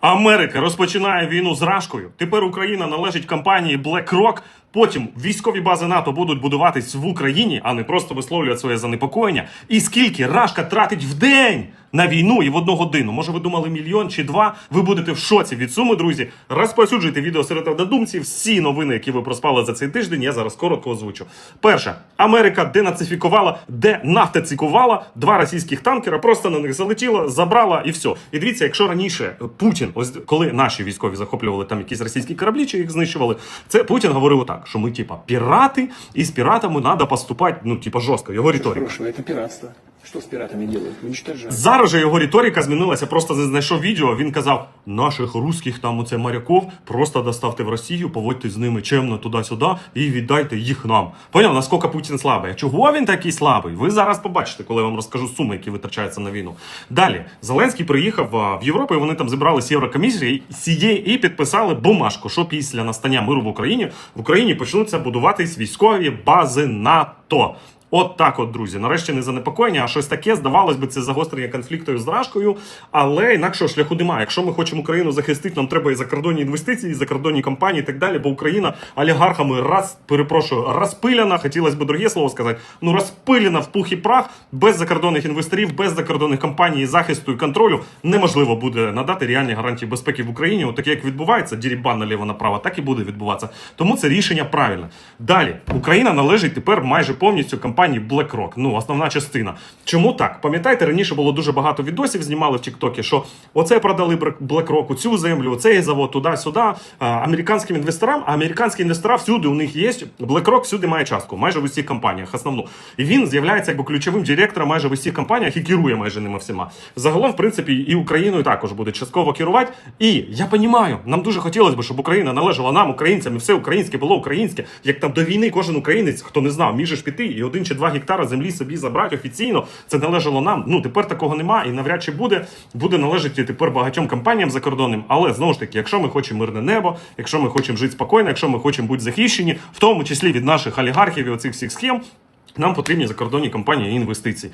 Америка розпочинає війну з Рашкою. Тепер Україна належить компанії BlackRock. Потім військові бази НАТО будуть будуватись в Україні, а не просто висловлювати своє занепокоєння. І скільки Рашка тратить в день на війну і в одну годину? Може, ви думали мільйон чи два? Ви будете в шоці від суми, друзі. Розповсюджуйте відео серед однодумців. Всі новини, які ви проспали за цей тиждень, я зараз коротко озвучу. Перше, Америка денацифікувала, денафтацикувала два російських танкера, просто на них залетіла, забрала і все. І дивіться, якщо раніше Путін, ось коли наші військові захоплювали там якісь російські кораблі, чи їх знищували, це Путін говорив отак, що ми, типа, пірати, і з піратами треба поступати, ну, типа, жорстко. Його риторика. Хорошо, это пиратство. Что с пиратами делают? Уничтожают. Зараз же його риторика змінилася. Просто не знайшов відео. Він казав: наших русських там оце моряков просто доставте в Росію, поводьте з ними чемно туди-сюди і віддайте їх нам. Поняв, наскільки Путін слабий? Чого він такий слабий? Ви зараз побачите, коли я вам розкажу суми, які витрачаються на війну. Далі Зеленський приїхав в Європу. і Вони там зібрали з Єврокомісії і підписали бумажку, що після настання миру в Україні в Україні почнуться будуватись військові бази НАТО. От так, от, друзі, нарешті не занепокоєння, а щось таке, здавалось би, це загострення конфлікту з Рашкою, але інакшого шляху немає. Якщо ми хочемо Україну захистити, нам треба і закордонні інвестиції, і закордонні компанії, і так далі. Бо Україна олігархами раз перепрошую, розпиляна. Хотілося б друге слово сказати. Ну розпилена в пух і прах, без закордонних інвесторів, без закордонних компаній, захисту і контролю неможливо буде надати реальні гарантії безпеки в Україні. От таке, як відбувається, дірібан наліво направо, так і буде відбуватися. Тому це рішення правильне. Далі Україна належить тепер майже повністю компанії BlackRock. Ну, основна частина. Чому так? Пам'ятаєте, раніше було дуже багато відосів, знімали в Тіктокі, що оце продали BlackRock, цю землю, цей завод, туди-сюди, американським інвесторам. А американські інвестора всюди у них є. BlackRock всюди має частку, майже в усіх компаніях, основну. І він з'являється якби ключовим директором майже в усіх компаніях і керує майже ними всіма. Загалом, в принципі, і Україною також буде частково керувати. І я розумію, нам дуже хотілося б, щоб Україна належала нам, українцям, і все українське було українське. Як там до війни кожен українець, хто не знав, міг же ж піти і один чи два гектара землі собі забрати офіційно. Це належало нам. Ну тепер такого нема і навряд чи буде. Буде належати тепер багатьом компаніям закордонним. Але знову ж таки, якщо ми хочемо мирне небо, якщо ми хочемо жити спокійно, якщо ми хочемо бути захищені, в тому числі від наших олігархів і оцих всіх схем. Нам потрібні закордонні компанії і інвестиції.